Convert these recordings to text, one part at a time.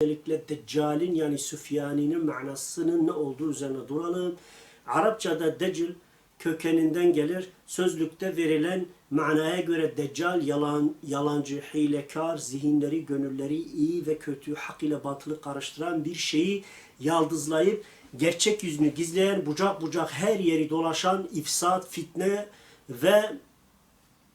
Özellikle Deccal'in yani Süfyani'nin manasının ne olduğu üzerine duralım. Arapçada Deccal kökeninden gelir. Sözlükte verilen manaya göre Deccal yalan, yalancı, hilekar, zihinleri, gönülleri iyi ve kötü, hak ile batılı karıştıran bir şeyi yaldızlayıp gerçek yüzünü gizleyen, bucak bucak her yeri dolaşan ifsat, fitne ve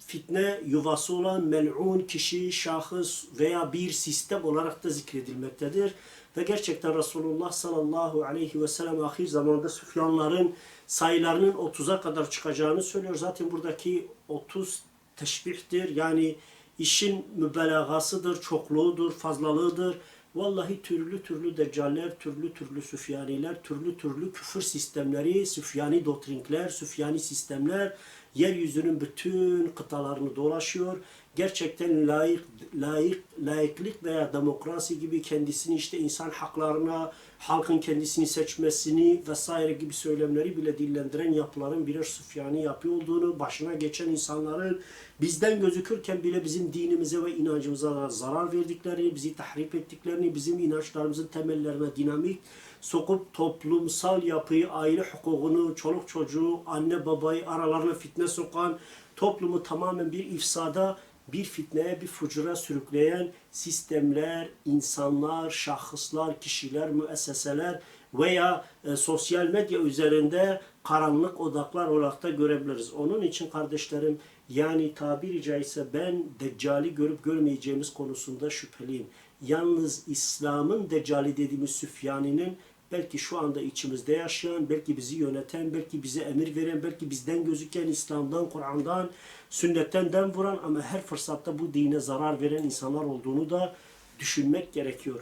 fitne yuvası olan mel'un kişi, şahıs veya bir sistem olarak da zikredilmektedir. Ve gerçekten Resulullah sallallahu aleyhi ve sellem ahir zamanda Süfyanların sayılarının 30'a kadar çıkacağını söylüyor. Zaten buradaki 30 teşbihtir. Yani işin mübelagasıdır, çokluğudur, fazlalığıdır. Vallahi türlü türlü deccaller, türlü türlü süfyaniler, türlü türlü küfür sistemleri, süfyani doktrinler, süfyani sistemler yeryüzünün bütün kıtalarını dolaşıyor. Gerçekten layık, layık, layıklık veya demokrasi gibi kendisini işte insan haklarına, halkın kendisini seçmesini vesaire gibi söylemleri bile dillendiren yapıların birer süfyani yapı olduğunu, başına geçen insanların bizden gözükürken bile bizim dinimize ve inancımıza zarar verdiklerini, bizi tahrip ettiklerini, bizim inançlarımızın temellerine dinamik sokup toplumsal yapıyı, aile hukukunu, çoluk çocuğu, anne babayı aralarına fitne sokan, toplumu tamamen bir ifsada, bir fitneye, bir fucura sürükleyen sistemler, insanlar, şahıslar, kişiler, müesseseler veya e, sosyal medya üzerinde karanlık odaklar olarak da görebiliriz. Onun için kardeşlerim yani tabiri caizse ben Deccali görüp görmeyeceğimiz konusunda şüpheliyim. Yalnız İslam'ın Deccali dediğimiz Süfyani'nin belki şu anda içimizde yaşayan, belki bizi yöneten, belki bize emir veren, belki bizden gözüken İslam'dan, Kur'an'dan, sünnetten dem vuran ama her fırsatta bu dine zarar veren insanlar olduğunu da düşünmek gerekiyor.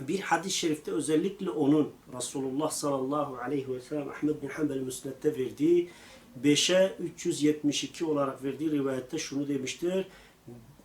Bir hadis-i şerifte özellikle onun Resulullah sallallahu aleyhi ve sellem Ahmed bin Hanbel Müsned'de verdiği 5'e 372 olarak verdiği rivayette şunu demiştir.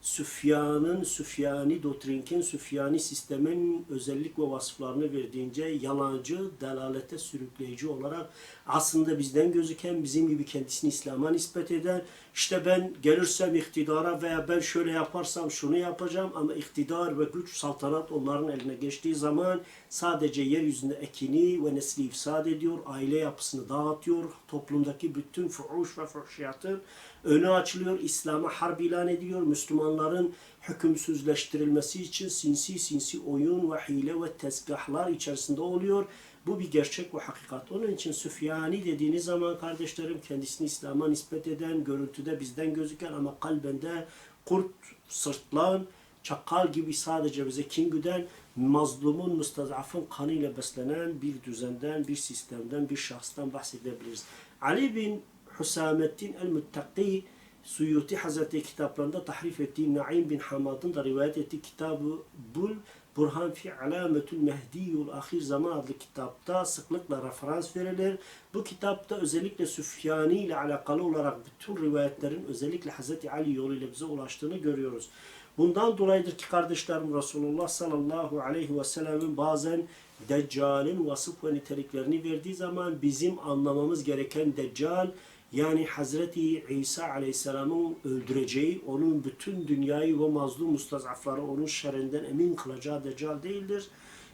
Süfyan'ın, Süfyani doktrinkin, Süfyani sistemin özellik ve vasıflarını verdiğince yalancı, delalete sürükleyici olarak aslında bizden gözüken, bizim gibi kendisini İslam'a nispet eden, işte ben gelirsem iktidara veya ben şöyle yaparsam şunu yapacağım ama iktidar ve güç, saltanat onların eline geçtiği zaman sadece yeryüzünde ekini ve nesli ifsad ediyor, aile yapısını dağıtıyor, toplumdaki bütün fuhuş ve fuhşiyatın önü açılıyor, İslam'a harp ilan ediyor, Müslümanların hükümsüzleştirilmesi için sinsi sinsi oyun ve hile ve tezgahlar içerisinde oluyor. Bu bir gerçek ve hakikat. Onun için Süfyani dediğiniz zaman kardeşlerim kendisini İslam'a nispet eden, görüntüde bizden gözüken ama kalbinde kurt, sırtlan, çakal gibi sadece bize kin güden, mazlumun, müstazafın kanıyla beslenen bir düzenden, bir sistemden, bir şahstan bahsedebiliriz. Ali bin Hüsamettin el-Müttaki Suyuti Hazretleri kitaplarında tahrif ettiği Naim bin Hamad'ın da rivayet ettiği kitabı Bul Burhan fi Alametül Mehdiyul Ahir Zaman adlı kitapta sıklıkla referans verilir. Bu kitapta özellikle Süfyani ile alakalı olarak bütün rivayetlerin özellikle Hz. Ali yoluyla bize ulaştığını görüyoruz. Bundan dolayıdır ki kardeşlerim Resulullah sallallahu aleyhi ve sellemin bazen Deccal'in vasıf ve niteliklerini verdiği zaman bizim anlamamız gereken Deccal yani Hazreti İsa Aleyhisselam'ın öldüreceği, onun bütün dünyayı ve mazlum mustazafları onun şerrinden emin kılacağı Deccal değildir.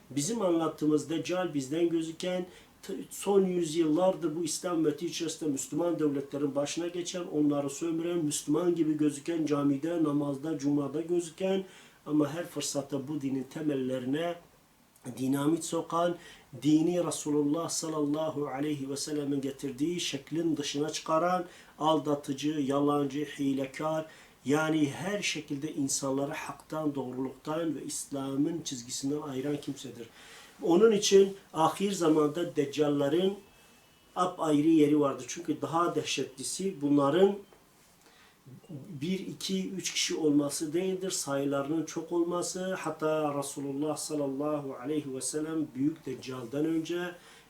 Bizim anlattığımız Deccal bizden gözüken son yüzyıllardır bu İslam ümmeti içerisinde Müslüman devletlerin başına geçen, onları sömüren, Müslüman gibi gözüken, camide, namazda, cumada gözüken ama her fırsatta bu dinin temellerine dinamit sokan, dini Resulullah sallallahu aleyhi ve sellemin getirdiği şeklin dışına çıkaran, aldatıcı, yalancı, hilekar, yani her şekilde insanları haktan, doğruluktan ve İslam'ın çizgisinden ayıran kimsedir. Onun için ahir zamanda deccalların ayrı yeri vardır. Çünkü daha dehşetlisi bunların bir, iki, üç kişi olması değildir. Sayılarının çok olması. Hatta Resulullah sallallahu aleyhi ve sellem büyük deccaldan önce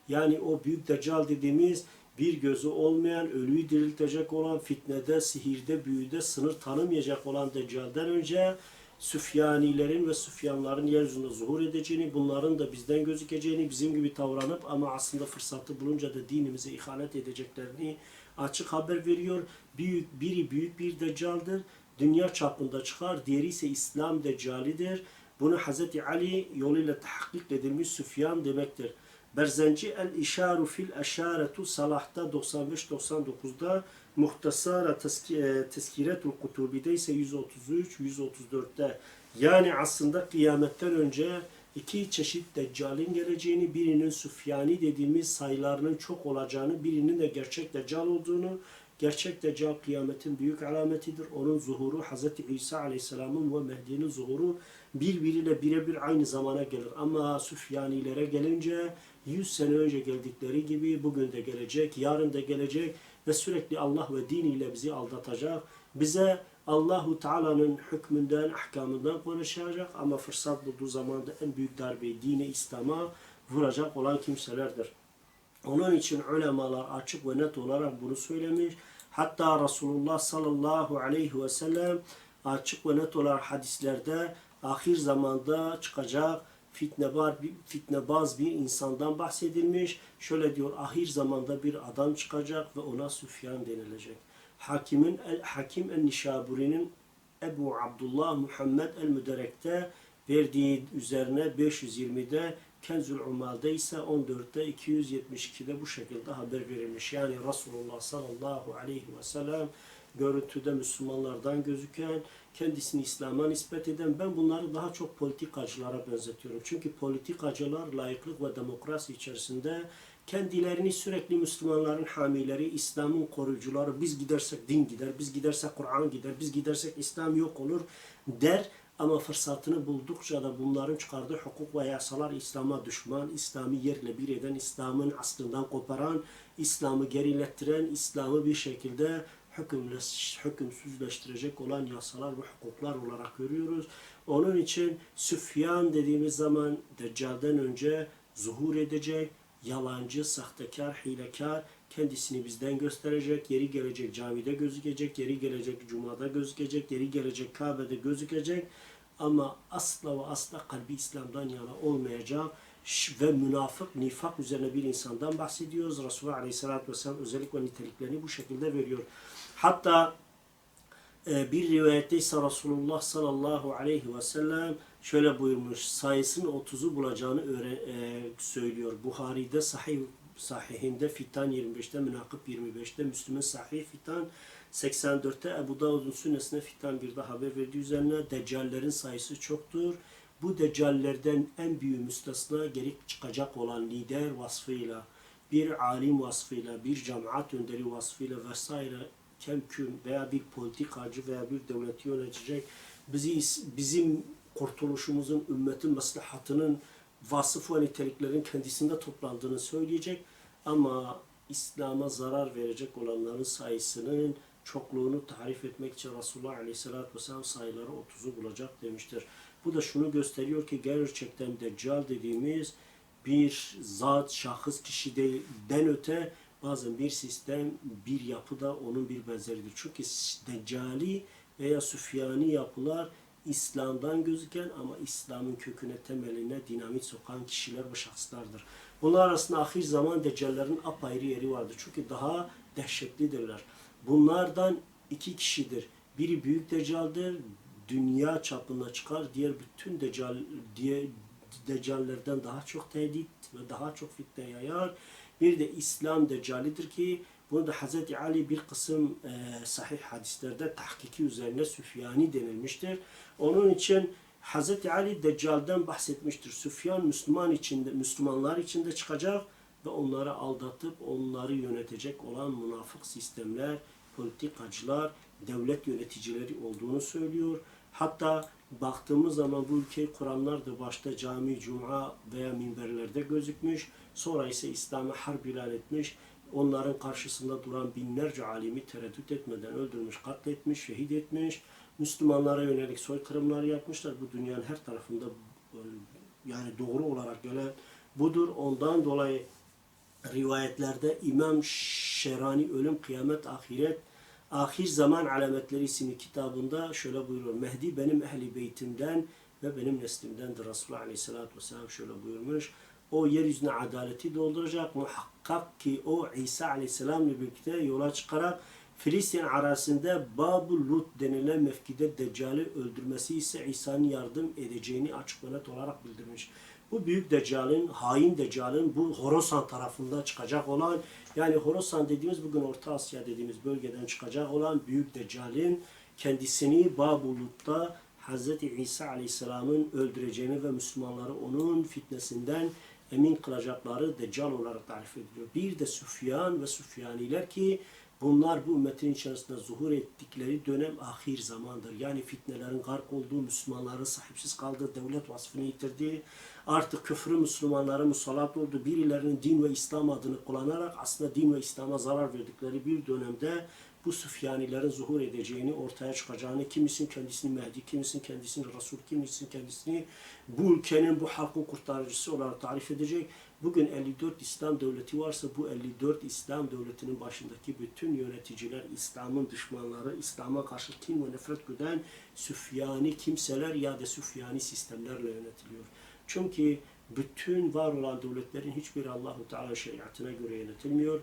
yani o büyük deccal dediğimiz bir gözü olmayan, ölüyü diriltecek olan, fitnede, sihirde, büyüde sınır tanımayacak olan deccaldan önce Süfyanilerin ve Süfyanların yeryüzünde zuhur edeceğini, bunların da bizden gözükeceğini, bizim gibi davranıp ama aslında fırsatı bulunca da dinimize ihanet edeceklerini açık haber veriyor. Büyük, biri büyük bir deccaldır. Dünya çapında çıkar. Diğeri ise İslam deccalidir. Bunu Hz. Ali yoluyla tahkik edilmiş Süfyan demektir. Berzenci el işaru fil eşaretu salahta 95-99'da muhtasara e, teskiretul kutubide ise 133-134'te yani aslında kıyametten önce iki çeşit deccalin geleceğini, birinin Süfyani dediğimiz sayılarının çok olacağını, birinin de gerçek deccal olduğunu, gerçek deccal kıyametin büyük alametidir. Onun zuhuru Hz. İsa Aleyhisselam'ın ve Mehdi'nin zuhuru birbiriyle birebir aynı zamana gelir. Ama Süfyanilere gelince 100 sene önce geldikleri gibi bugün de gelecek, yarın da gelecek ve sürekli Allah ve diniyle bizi aldatacak. Bize Allahu Teala'nın hükmünden, ahkamından konuşacak ama fırsat bulduğu zaman da en büyük darbeyi dine İslam'a vuracak olan kimselerdir. Onun için ulemalar açık ve net olarak bunu söylemiş. Hatta Resulullah sallallahu aleyhi ve sellem açık ve net olarak hadislerde ahir zamanda çıkacak fitnebar bir fitnebaz bir insandan bahsedilmiş. Şöyle diyor ahir zamanda bir adam çıkacak ve ona Süfyan denilecek. Hakimin el Hakim el Nişaburi'nin Ebu Abdullah Muhammed el Müderek'te verdiği üzerine 520'de Kenzül Umal'de ise 14'te 272'de bu şekilde haber verilmiş. Yani Resulullah sallallahu aleyhi ve sellem görüntüde Müslümanlardan gözüken, kendisini İslam'a nispet eden ben bunları daha çok politikacılara benzetiyorum. Çünkü politikacılar layıklık ve demokrasi içerisinde kendilerini sürekli Müslümanların hamileri, İslam'ın koruyucuları, biz gidersek din gider, biz gidersek Kur'an gider, biz gidersek İslam yok olur der. Ama fırsatını buldukça da bunların çıkardığı hukuk ve yasalar İslam'a düşman, İslam'ı yerle bir eden, İslam'ın aslından koparan, İslam'ı gerilettiren, İslam'ı bir şekilde hükümsüzleştirecek olan yasalar ve hukuklar olarak görüyoruz. Onun için Süfyan dediğimiz zaman Deccal'den önce zuhur edecek, yalancı, sahtekar, hilekar, kendisini bizden gösterecek, yeri gelecek camide gözükecek, yeri gelecek cumada gözükecek, yeri gelecek Kabe'de gözükecek ama asla ve asla kalbi İslam'dan yana olmayacak Ş- ve münafık, nifak üzerine bir insandan bahsediyoruz. Resulullah Aleyhisselatü Vesselam özellik ve niteliklerini bu şekilde veriyor. Hatta e, bir rivayette ise Resulullah sallallahu aleyhi ve sellem şöyle buyurmuş. Sayısının 30'u bulacağını öğren, e, söylüyor. Buhari'de sahih sahihinde Fitan 25'te, Münakıp 25'te, Müslüm'ün sahih Fitan 84'te, Ebu Davud'un sünnesine Fitan bir de haber verdiği üzerine Deccallerin sayısı çoktur. Bu Deccallerden en büyüğü müstesna geri çıkacak olan lider vasfıyla, bir alim vasfıyla, bir cemaat önderi vasfıyla vesaire kemküm veya bir politikacı veya bir devleti yönetecek bizi bizim kurtuluşumuzun, ümmetin maslahatının vasıf ve niteliklerin kendisinde toplandığını söyleyecek ama İslam'a zarar verecek olanların sayısının çokluğunu tarif etmek için Resulullah Aleyhisselatü Vesselam sayıları 30'u bulacak demiştir. Bu da şunu gösteriyor ki gerçekten Deccal dediğimiz bir zat, şahıs, kişiden öte bazen bir sistem, bir yapı da onun bir benzeridir. Çünkü Deccali veya Süfyani yapılar İslam'dan gözüken ama İslam'ın köküne, temeline dinamit sokan kişiler ve şahıslardır. Bunlar arasında ahir zaman Deccallerin apayrı yeri vardır. Çünkü daha dehşetlidirler. Bunlardan iki kişidir. Biri büyük Deccal'dir, dünya çapına çıkar. Diğer bütün Deccal, diye Deccallerden daha çok tehdit ve daha çok fitne yayar. Bir de İslam Deccalidir ki bunu da Hz. Ali bir kısım e, sahih hadislerde tahkiki üzerine Süfyani denilmiştir. Onun için Hz. Ali Deccal'den bahsetmiştir. Süfyan Müslüman içinde, Müslümanlar içinde çıkacak ve onları aldatıp onları yönetecek olan münafık sistemler, politikacılar, devlet yöneticileri olduğunu söylüyor. Hatta baktığımız zaman bu ülkeyi kuranlar da başta cami, cuma veya minberlerde gözükmüş. Sonra ise İslam'a harp ilan etmiş. Onların karşısında duran binlerce alimi tereddüt etmeden öldürmüş, katletmiş, şehit etmiş. Müslümanlara yönelik soykırımlar yapmışlar. Bu dünyanın her tarafında e, yani doğru olarak gelen budur. Ondan dolayı rivayetlerde İmam Şerani Ölüm, Kıyamet, Ahiret Ahir Zaman Alametleri isimli kitabında şöyle buyuruyor. Mehdi benim ehli beytimden ve benim neslimdendir. Resulullah Aleyhisselatü Vesselam şöyle buyurmuş. O yeryüzüne adaleti dolduracak. Muhakkak ki o İsa Aleyhisselam ile birlikte yola çıkarak Filistin arasında Babu Lut denilen mevkide Deccal'i öldürmesi ise İsa'nın yardım edeceğini açık olarak bildirmiş. Bu büyük Deccal'in, hain Deccal'in bu Horasan tarafında çıkacak olan yani Horasan dediğimiz bugün Orta Asya dediğimiz bölgeden çıkacak olan büyük Deccal'in kendisini Babu Lut'ta Hz. İsa Aleyhisselam'ın öldüreceğini ve Müslümanları onun fitnesinden emin kılacakları Deccal olarak tarif ediliyor. Bir de Süfyan ve Süfyaniler ki bunlar bu ümmetin içerisinde zuhur ettikleri dönem ahir zamandır. Yani fitnelerin gark olduğu, Müslümanların sahipsiz kaldığı, devlet vasfını yitirdiği, artık küfrü Müslümanlara musallat oldu. Birilerinin din ve İslam adını kullanarak aslında din ve İslam'a zarar verdikleri bir dönemde bu Süfyanilerin zuhur edeceğini, ortaya çıkacağını, kimisin kendisini Mehdi, kimisin kendisini Resul, kimisin kendisini bu ülkenin, bu halkın kurtarıcısı olarak tarif edecek. Bugün 54 İslam devleti varsa bu 54 İslam devletinin başındaki bütün yöneticiler, İslam'ın düşmanları, İslam'a karşı kin ve nefret güden Süfyani kimseler ya da Süfyani sistemlerle yönetiliyor. Çünkü bütün var olan devletlerin hiçbiri Allahu Teala şeriatına göre yönetilmiyor.